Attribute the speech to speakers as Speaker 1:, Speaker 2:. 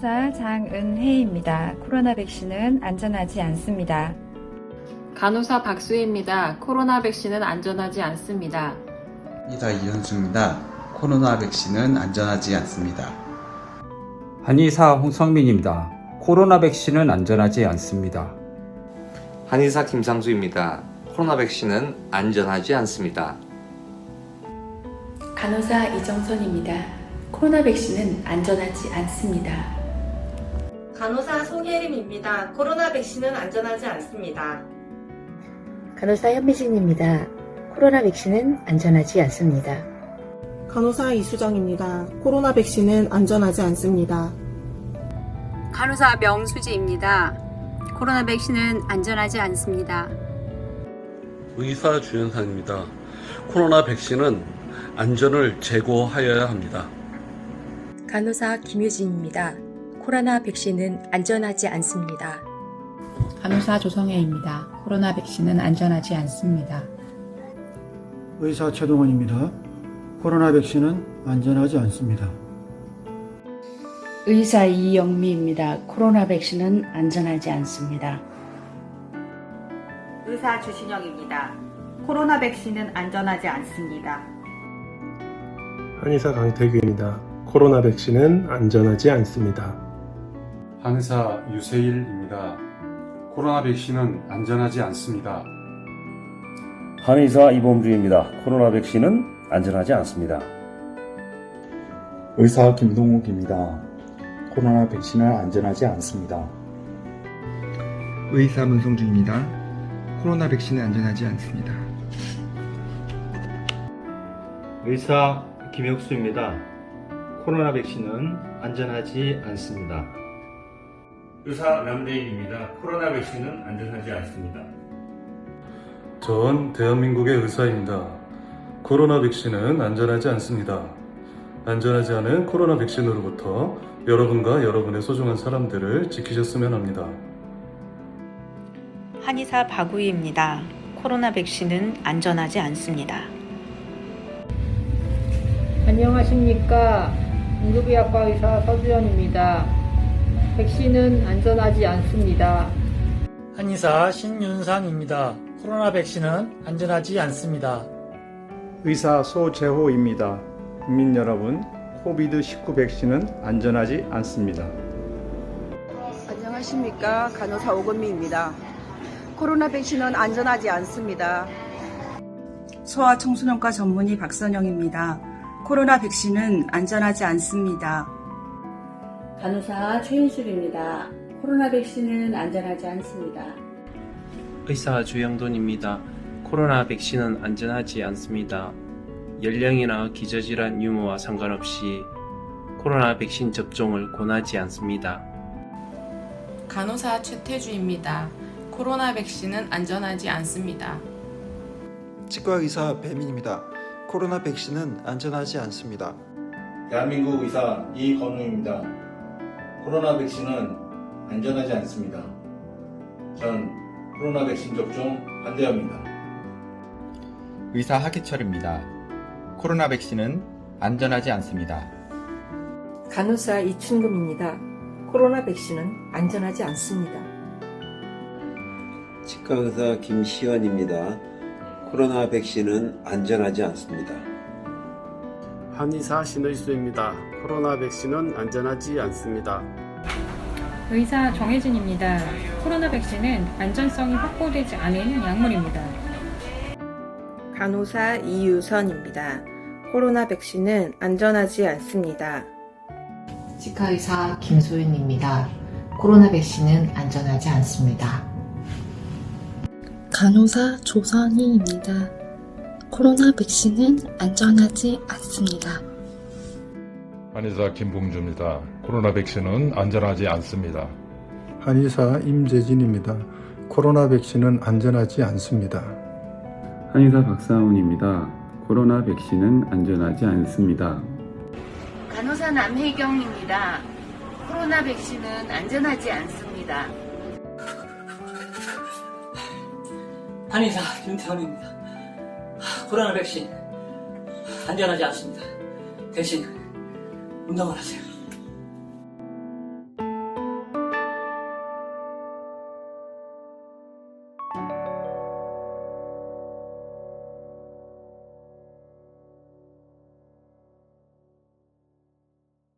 Speaker 1: 간호사 장은혜입니다. 코로나 백신은 안전하지 않습니다.
Speaker 2: 간호사 박수희입니다. 코로나 백신은 안전하지 않습니다.
Speaker 3: 이다 이현수입니다. 코로나 백신은 안전하지 않습니다.
Speaker 4: 한의사 홍성민입니다. 코로나 백신은 안전하지 않습니다.
Speaker 5: 한의사 김상수입니다. 코로나 백신은 안전하지 않습니다.
Speaker 6: 간호사 이정선입니다. 코로나 백신은 안전하지 않습니다.
Speaker 7: 간호사 송혜림입니다. 코로나 백신은 안전하지 않습니다.
Speaker 8: 간호사 현미진입니다. 코로나 백신은 안전하지 않습니다.
Speaker 9: 간호사 이수정입니다. 코로나 백신은 안전하지 않습니다.
Speaker 10: 간호사 명수지입니다. 코로나 백신은 안전하지 않습니다.
Speaker 11: 의사 주연산입니다. 코로나 백신은 안전을 제고하여야 합니다.
Speaker 8: 간호사 김유진입니다. 코로나 백신은 안전하지 않습니다.
Speaker 6: 간호사 조성혜입니다. 코로나 백신은 안전하지 않습니다.
Speaker 12: 의사 최동원입니다. 코로나 백신은 안전하지 않습니다.
Speaker 13: 의사 이영미입니다. 코로나 백신은 안전하지 않습니다.
Speaker 7: 의사 주신영입니다. 코로나 백신은 안전하지 않습니다.
Speaker 14: 한의사 강태규입니다. 코로나 백신은 안전하지 않습니다.
Speaker 15: 한의사 유세일입니다. 코로나 백신은 안전하지 않습니다.
Speaker 16: 한의사 이범주입니다. 코로나 백신은 안전하지 않습니다.
Speaker 17: 의사 김동욱입니다. 코로나 백신은 안전하지 않습니다.
Speaker 18: 의사 문성주입니다. 코로나 백신은 안전하지 않습니다.
Speaker 19: 의사 김혁수입니다. 코로나 백신은 안전하지 않습니다.
Speaker 20: 의사 남대인입니다. 코로나 백신은 안전하지 않습니다.
Speaker 15: 전 대한민국의 의사입니다. 코로나 백신은 안전하지 않습니다. 안전하지 않은 코로나 백신으로부터 여러분과 여러분의 소중한 사람들을 지키셨으면 합니다.
Speaker 6: 한의사 박우희입니다. 코로나 백신은 안전하지 않습니다.
Speaker 4: 안녕하십니까. 응급의학과 의사 서주연입니다. 백신은 안전하지 않습니다.
Speaker 1: 한의사 신윤상입니다. 코로나 백신은 안전하지 않습니다.
Speaker 12: 의사 소재호입니다. 국민 여러분, 코비드19 백신은 안전하지 않습니다.
Speaker 3: 안녕하십니까. 간호사 오건미입니다. 코로나 백신은 안전하지 않습니다.
Speaker 9: 소아청소년과 전문의 박선영입니다. 코로나 백신은 안전하지 않습니다.
Speaker 13: 간호사 최윤술입니다. 코로나 백신은 안전하지 않습니다.
Speaker 2: 의사 주영돈입니다. 코로나 백신은 안전하지 않습니다. 연령이나 기저질환 유무와 상관없이 코로나 백신 접종을 권하지 않습니다. 간호사 최태주입니다. 코로나 백신은 안전하지 않습니다.
Speaker 18: 치과 의사 배민입니다. 코로나 백신은 안전하지 않습니다.
Speaker 20: 대한민국 의사 이건우입니다. 코로나 백신은 안전하지 않습니다. 전 코로나 백신 접종 반대합니다.
Speaker 7: 의사 하기철입니다. 코로나 백신은 안전하지 않습니다.
Speaker 8: 간호사 이춘금입니다. 코로나 백신은 안전하지 않습니다.
Speaker 12: 치과의사 김시연입니다. 코로나 백신은 안전하지 않습니다.
Speaker 14: 한의사 신의수입니다. 코로나 백신은 안전하지 않습니다.
Speaker 4: 의사 정혜진입니다. 코로나 백신은 안전성이 확보되지 않은 약물입니다.
Speaker 9: 간호사 이유선입니다. 코로나 백신은 안전하지 않습니다.
Speaker 6: 치과의사 김소윤입니다. 코로나 백신은 안전하지 않습니다.
Speaker 14: 간호사 조선희입니다. 코로나 백신은 안전하지 않습니다.
Speaker 10: 한의사 김봉주입니다. 코로나 백신은 안전하지 않습니다.
Speaker 12: 한의사 임재진입니다. 코로나 백신은 안전하지 않습니다.
Speaker 4: 한의사 박사훈입니다. 코로나 백신은 안전하지 않습니다.
Speaker 13: 간호사 남혜경입니다. 코로나 백신은 안전하지 않습니다.
Speaker 1: 한의사 김태원입니다. 코로나 백신 안전하지 않습니다. 대신 운동을 하세요.